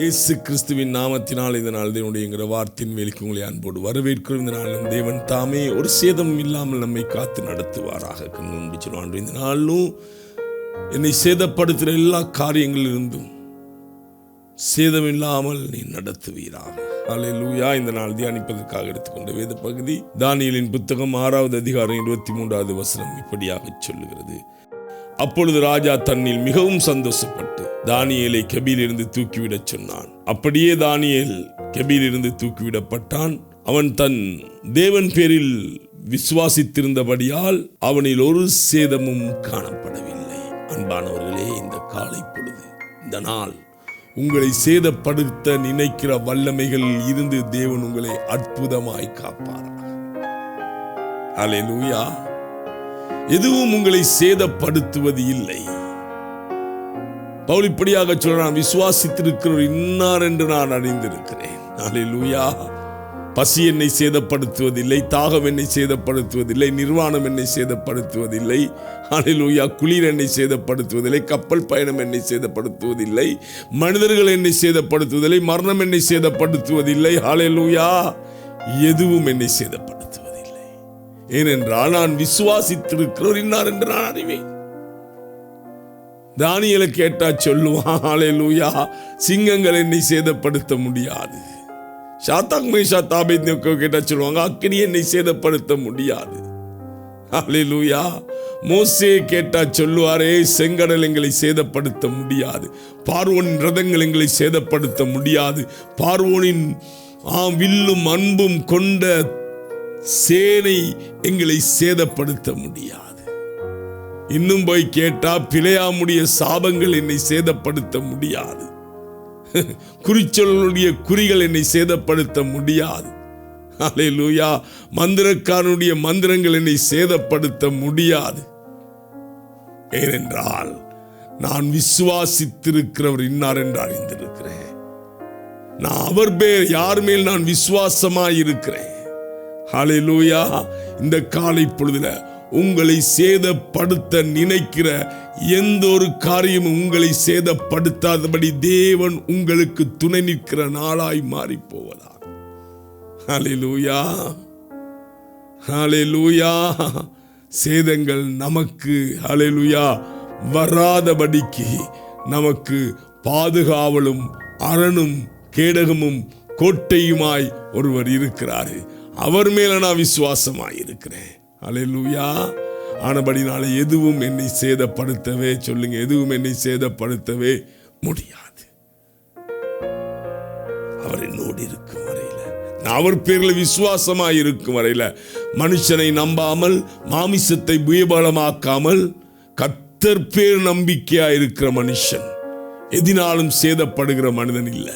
இயேசு கிறிஸ்துவின் நாமத்தினால் இந்த நாள் தேவனுடைய என்கிற வார்த்தையின் மேலுக்கு உங்களை அன்போடு வரவேற்கிறோம். இந்த நாளும் தேவன் தாமே ஒரு சேதம் இல்லாமல் நம்மை காத்து நடத்துவாராக. கண்ணு சொல்லுவான் இந்த நாளும் என்னை சேதப்படுத்துகிற எல்லா காரியங்களிலிருந்தும் சேதம் இல்லாமல் நீ நடத்துவீராக. லூயா இந்த நாள் தியானிப்பதற்காக எடுத்துக்கொண்ட வேத பகுதி தானியலின் புத்தகம் ஆறாவது அதிகாரம் இருபத்தி மூன்றாவது வசனம் இப்படியாக சொல்லுகிறது. அப்பொழுது ராஜா தன்னில் மிகவும் சந்தோஷப்பட்டு தானியலை கபிலிருந்து தூக்கிவிடச் சொன்னான். அப்படியே தானியல் கெபியிலிருந்து தூக்கிவிடப்பட்டான். அவன் தன் தேவன் பேரில் விசுவாசித்திருந்தபடியால் அவனில் ஒரு சேதமும் காணப்படவில்லை. அன்பானவர்களே இந்த காலை பொழுது இந்த நாள் உங்களை சேதப்படுத்த நினைக்கிற வல்லமைகளில் இருந்து தேவன் உங்களை அற்புதமாய் காப்பார் அலை லூயா எதுவும் உங்களை சேதப்படுத்துவது இல்லை. பவுல் இப்படியாக சொல்றான் விசுவாசித்திருக்கிறவர் இன்னார் என்று நான் அறிந்திருக்கிறேன். அல்லேலூயா பசி என்னை சேதப்படுத்துவதில்லை தாகம் என்னை சேதப்படுத்துவதில்லை நிர்வாணம் என்னை சேதப்படுத்துவதில்லை. அலிலூயா குளிர் என்னை சேதப்படுத்துவதில்லை கப்பல் பயணம் என்னை சேதப்படுத்துவதில்லை மனிதர்கள் என்னை சேதப்படுத்துவதில்லை மரணம் என்னை சேதப்படுத்துவதில்லை. அலிலூயா எதுவும் என்னை சேதப்படுத்துவதில்லை ஏனென்றால் நான் விசுவாசித்திருக்கிறோர் இன்னார் என்று நான் அறிவேன். தானியலை கேட்டா சொல்லுவான் அலையிலூயா சிங்கங்கள் என்னை சேதப்படுத்த முடியாது. ஷாத்தாக் மேஷா தாபை கேட்டா சொல்லுவாங்க அக்கினி என்னை சேதப்படுத்த முடியாது. அல்லேலூயா மோசே கேட்டா சொல்லுவாரே செங்கடல் எங்களை சேதப்படுத்த முடியாது. பார்வோனின் ரதங்கள் எங்களை சேதப்படுத்த முடியாது. பார்வோனின் ஆ வில்லும் அன்பும் கொண்ட சேனை எங்களை சேதப்படுத்த முடியாது. இன்னும் போய் கேட்டா பிழையாமுடைய சாபங்கள் என்னை சேதப்படுத்த முடியாது. குறிச்சொல்லுடைய குறிகள் என்னை சேதப்படுத்த முடியாது. அலையிலூயா மந்திரக்காரனுடைய மந்திரங்கள் என்னை சேதப்படுத்த முடியாது. ஏனென்றால் நான் விசுவாசித்திருக்கிறவர் இன்னார் என்று அறிந்திருக்கிறேன். நான் அவர் பேர் யார் மேல் நான் விசுவாசமாய் இருக்கிறேன் அலையிலூயா இந்த காலை பொழுதுல உங்களை சேதப்படுத்த நினைக்கிற எந்த ஒரு காரியமும் உங்களை சேதப்படுத்தாதபடி தேவன் உங்களுக்கு துணை நிற்கிற நாளாய் மாறி போவதா ஹalleluya. ஹalleluya. சேதங்கள் நமக்கு ஹalleluya வராதபடிக்கு நமக்கு பாதுகாவலும் அரணும் கேடகமும் கோட்டையுமாய் ஒருவர் இருக்கிறாரு. அவர் மேல நான் விசுவாசமா இருக்கிறேன் அலையலூயா ஆனபடினால எதுவும் என்னை சேதப்படுத்தவே சொல்லுங்க எதுவும் என்னை சேதப்படுத்தவே முடியாது. அவர் என்னோடு இருக்கும் வரையில. நான் அவர் பேர்ல விசுவாசமா இருக்கும் வரையில. மனுஷனை நம்பாமல் மாமிசத்தை புயபலமாக்காமல் கத்தர் பேர் நம்பிக்கையா இருக்கிற மனுஷன். எதினாலும் சேதப்படுகிற மனிதன் இல்லை.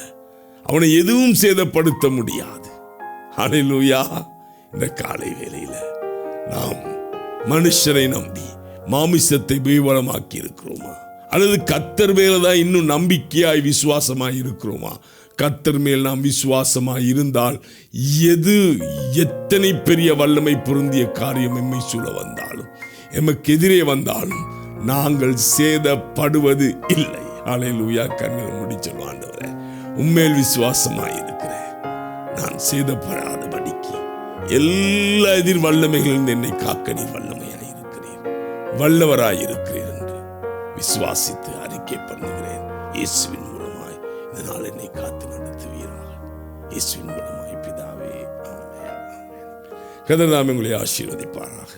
அவனை எதுவும் சேதப்படுத்த முடியாது. அலையிலூயா இந்த காலை வேலையில் நாம் மனுஷரை நம்பி மாமிசத்தை பீவனமாக்கி இருக்கிறோமா? அல்லது கத்தர் மேலதான் இன்னும் நம்பிக்கையாய் விசுவாசமாய் இருக்கிறோமா? கத்தர் மேல் நாம் விசுவாசமாய் இருந்தால் எது எத்தனை பெரிய வல்லமை பொருந்திய காரியம் எம்மை சூழ வந்தாலும் எமக்கு எதிரே வந்தாலும் நாங்கள் சேதப்படுவது இல்லை. அலையிலூயா கண்ணில் முடிச்சல் ஆண்டவரே. உண்மையில் விசுவாசமாய் இருக்கிறேன். நான் சேதப்படாதபடிக்கு எல்லா எதிர் வல்லமைகளிலிருந்து என்னை காக்க நீர் வல்லமையாய் இருக்கிறீர். வல்லவராய் இருக்கிறீர் என்று விசுவாசித்து அறிக்கை பண்ணுகிறேன். இயேசுவின் மூலமாய் இந்த நாள் என்னை காத்து நடத்துவீராக. இயேசுவின் மூலமாய் பிதாவே கதர் நாம் உங்களை ஆசீர்வதிப்பாராக.